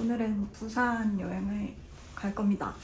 오늘은 부산 여행을 갈 겁니다.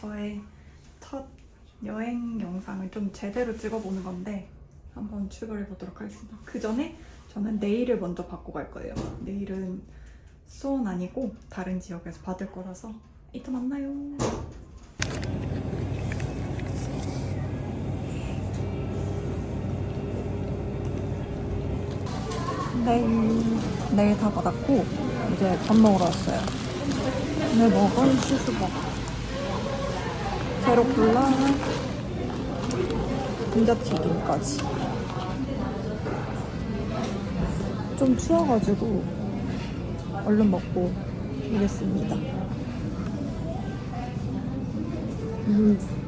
저의 첫 여행 영상을 좀 제대로 찍어보는 건데 한번 출발해 보도록 하겠습니다. 그 전에 저는 네일을 먼저 받고 갈 거예요. 내일은 수원 아니고 다른 지역에서 받을 거라서 이따 만나요. 네일 네일 다 받았고 이제 밥 먹으러 왔어요. 오늘 먹은 수수버거. 제로 콜라. 감자튀김까지. 좀 추워가지고 얼른 먹고 오겠습니다. 음.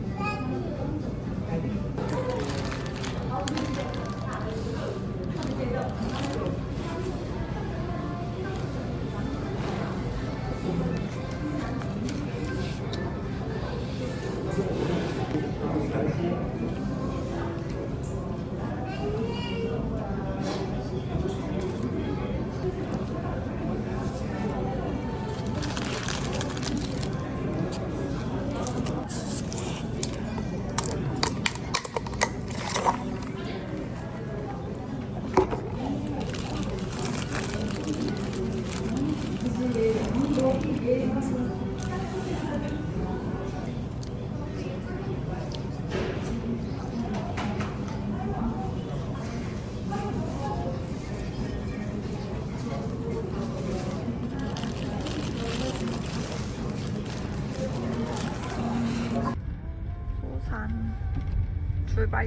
출발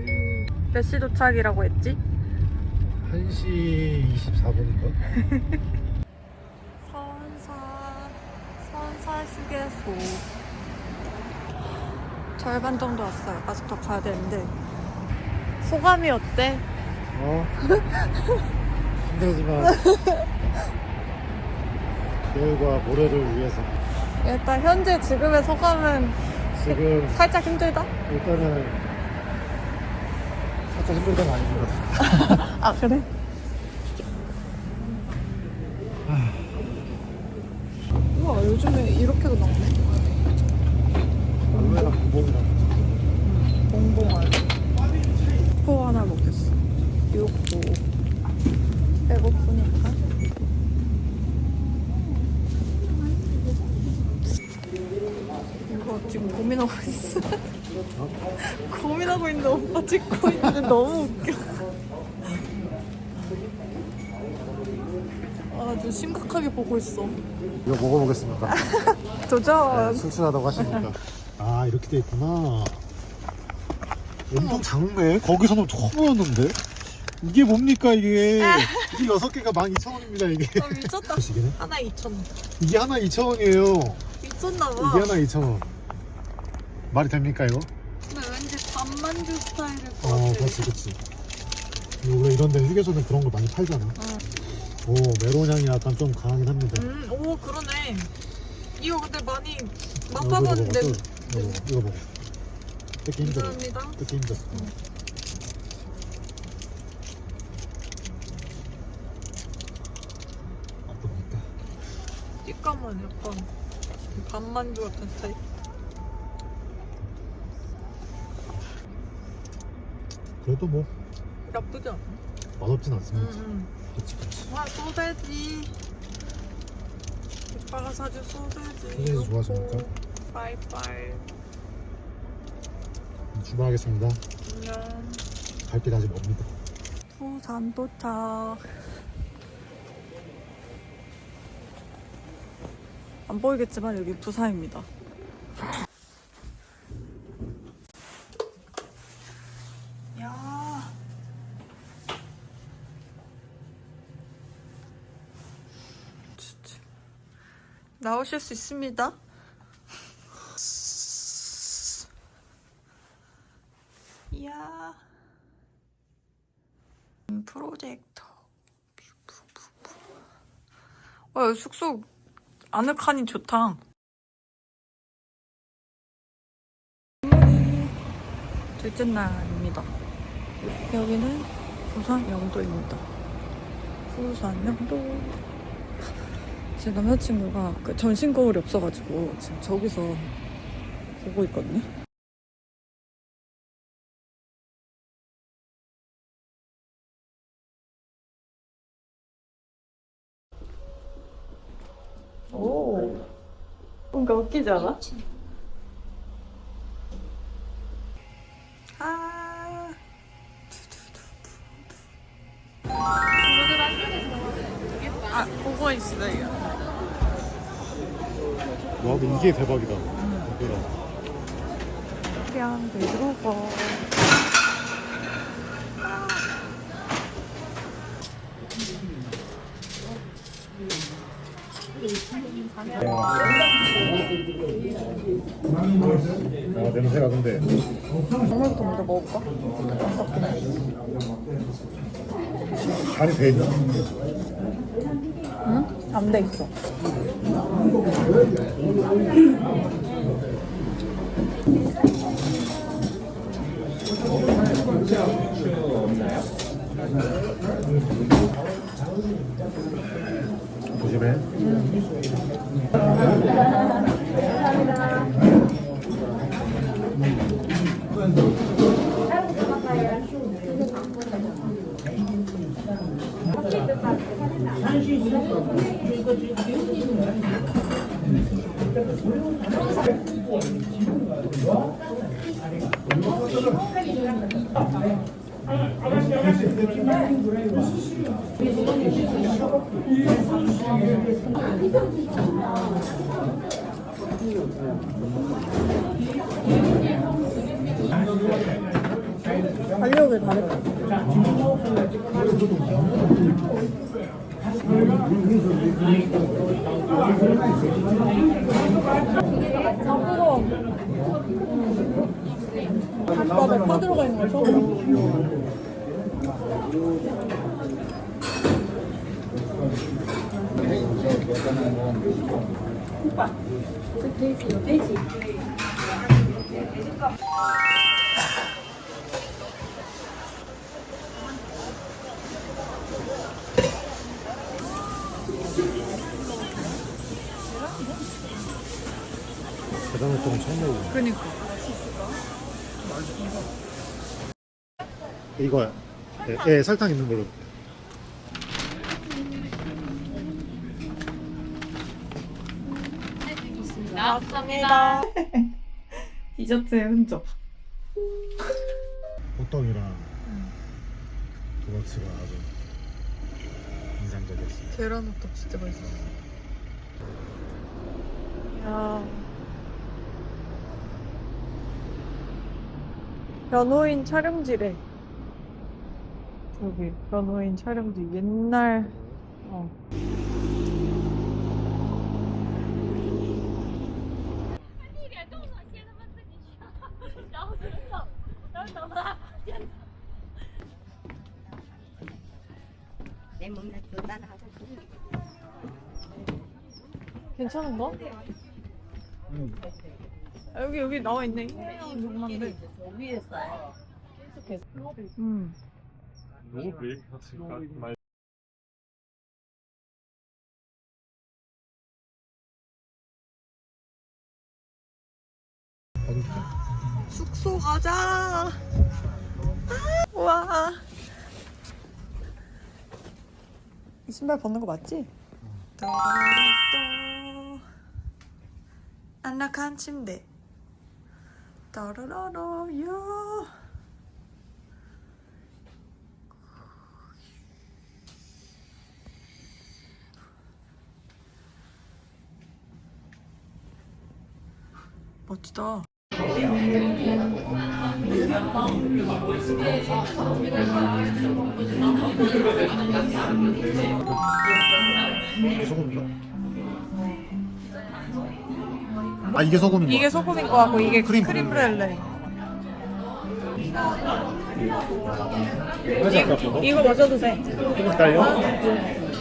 몇 시 도착이라고 했지? 1시 24분인가? 선사 선사 휴게소 절반 정도 왔어요. 아직 더 가야 되는데 소감이 어때? 어? 힘들지만 내일과 모레를 위해서 일단 현재 지금의 소감은 지금 살짝 힘들다? 일단은 살짝 힘들다는 아닙니다. 아 그래? 우와 요즘에 이렇게도 나오네. 알로에랑 공복이랑 봉봉알. 포 하나 먹겠어. 육포. 배고프니까. 이거 지금 고민하고 있어. 고민하고 있는데 오빠 찍고 있는데 너무 웃겨. 아주 심각하게 보고 있어. 이거 먹어보겠습니다. 도전. 술술하다고 하시니까. 아 이렇게 돼 있구나. 엄청 작네. 거기서는 커보였는데. 이게 뭡니까 이게? 이게 여섯 개가 12,000원입니다 이게. 아, 미쳤다. 하나 2천 원. 이게 하나 2,000원이에요. 미쳤나 이게 봐. 하나 2,000원. 말이 됩니까 이거? 근데 왠지 반만주 스타일일 것 어, 같아. 그렇지, 그렇지. 원래 이런 데 휴게소는 그런 걸 많이 팔잖아. 오, 메론 향이 약간 좀 강하긴 합니다. 음, 오 그러네. 이거 근데 많이 어, 맛봐봤는데. 이거 먹어, 이거 먹어. 이거 먹어. 뜯기 힘들어. 감사합니다. 뜯기 힘들어. 어떻습니까? 식감은 약간 반만주 같은 스타일. 그래도 뭐 나쁘지 않아. 맛없진 않습니다. 음, 그치, 그치. 음. 와 소세지. 오빠가 사준 소세지. 소세지 좋아하십니까? 빨빨. 출발하겠습니다. 안녕. 갈길 아직 멉니다. 부산 도착. 안 보이겠지만 여기 부산입니다. 야. 진짜. 나오실 수 있습니다. 이야. 음, 프로젝터. 와, 여기 숙소 아늑하니 좋다. 둘째 날입니다. 여기는 부산 영도입니다. 부산 영도. 제 남자친구가 그 전신 거울이 없어가지고 지금 저기서 보고 있거든요. 오. 뭔가 웃기지 않아? 아. 아, 보고 있어요. 와, 근데 이게 대박이다. 대박. 그냥 내려가. 아, 냄새가 근데. 정말부터 먼저 먹을까? 간이 돼 있나? 응? 안 돼 있어. Thank you. 달력을 다르다. 오빠 파 들어가 있는 거 처음 계란후통 처음 먹어. 그니까. 이거야. 예, 예, 설탕 있는 걸로. 나왔습니다. 디저트의 흔적. 호떡이랑 도너츠가 아주 인상적이었어요. 계란 호떡 진짜 맛있었어. 야. 변호인 촬영지래. 저기 변호인 촬영지 옛날 어. 내 몸에 불단하고 괜찮은가? 음. 아, 여기 여기 나와 있네. 정만데. 위에서 음. Nur Weg hat sie gerade mal. 숙소 가자. 와. 이 신발 벗는 거 맞지? 따라라라. 안락한 침대. 따라라라 야. 멋지다. 소금인가? 아 이게 소금인? 이게 소금인 거 같고 이게 크림 크림, 브렐레. 이, 이거 마셔도 돼. 조금 딸려?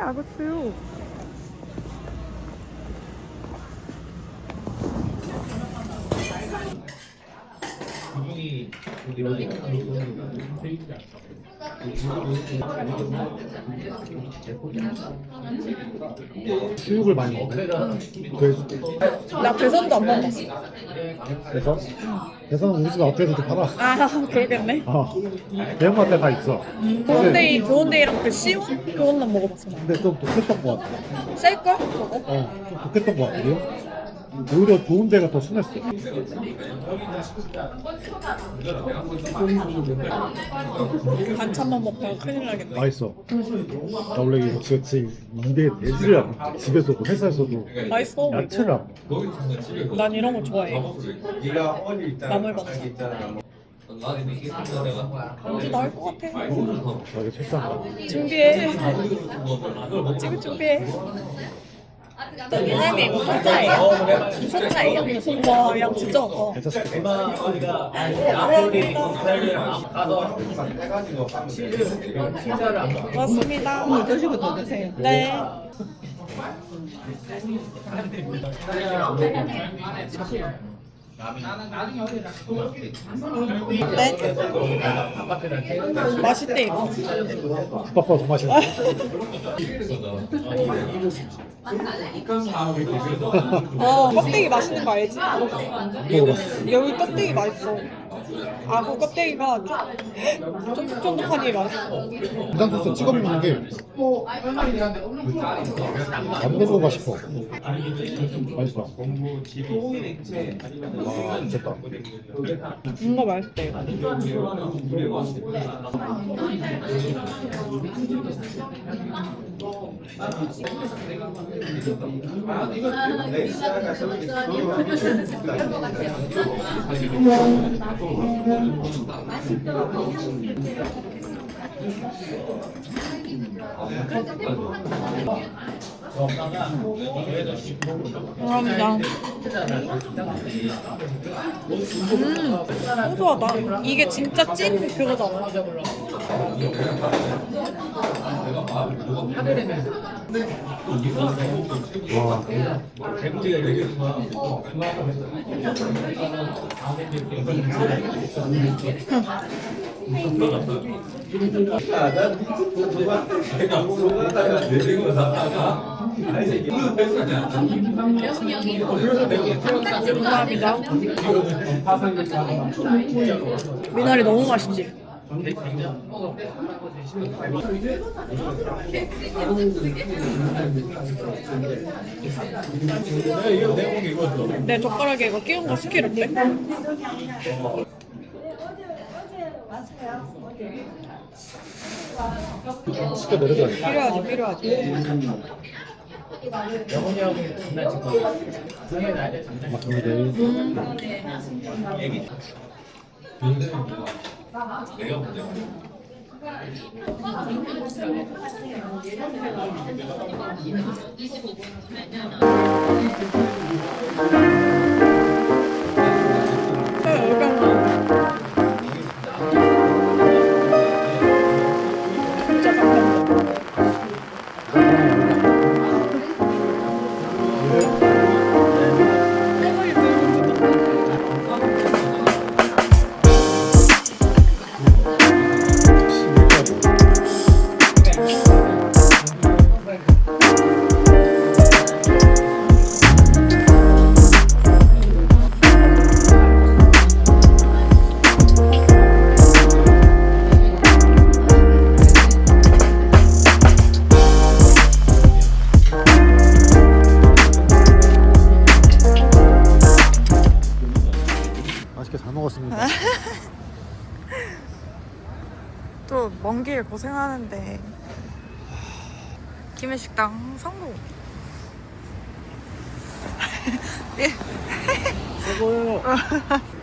아구스요. 수육을 많이 먹어. 그래서 나 배선도 안 먹었어. 그래서 그래서 우리 집 앞에서도 팔아. 아, 그러겠네. 아 대형마트에 다 있어. 좋은데이, 좋은데이랑 그 시원? 그것만 먹어봤어. 나. 근데 좀 독했던 것 같아. 셀걸? 저거? 어, 좀 독했던 것 같거든. 오히려 좋은 데가 더 순했어. 반찬만 먹다가 큰일 나겠네. 맛있어. 나 원래 이거 그렇지 입에 않아. 집에서도 회사에서도 맛있어. 먹어. 난 이런 거 좋아해. 나물 반찬. 언제 나올 것 같아. 저기 책상 준비해. 찍을 준비해. 이사님 이거 소자예요? 소자예요? 와, 양 진짜. 괜찮을 고맙습니다. 드시고 더 드세요. 네. 네. 맛있대 이거. 국밥보다 더 맛있네. 어, 껍데기 맛있는 거 알지? 먹어봤어. 여기 껍데기 맛있어. 아구 껍데기가 좀 쫀득하니 맛있어. 인당 소스 찍어 먹는 게 안되는가 싶어. 맛있어. 와, 미쳤다. 뭔가 맛있대 이거. 감사합니다. 음, 고소하다. 이게 진짜 찐 그거잖아. 와. 미나리 너무 맛있지? 내 젓가락에 이거 끼운 거 스키를때 시켜 내려줘야 돼. 필요하지 필요하지. 맞습니다. 진짜 맛있게 잘 먹었습니다. 또 먼 길 고생하는데 김해식당 성공 최고예요.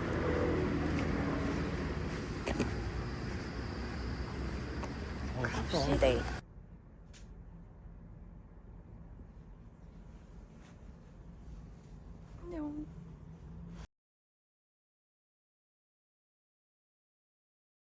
시대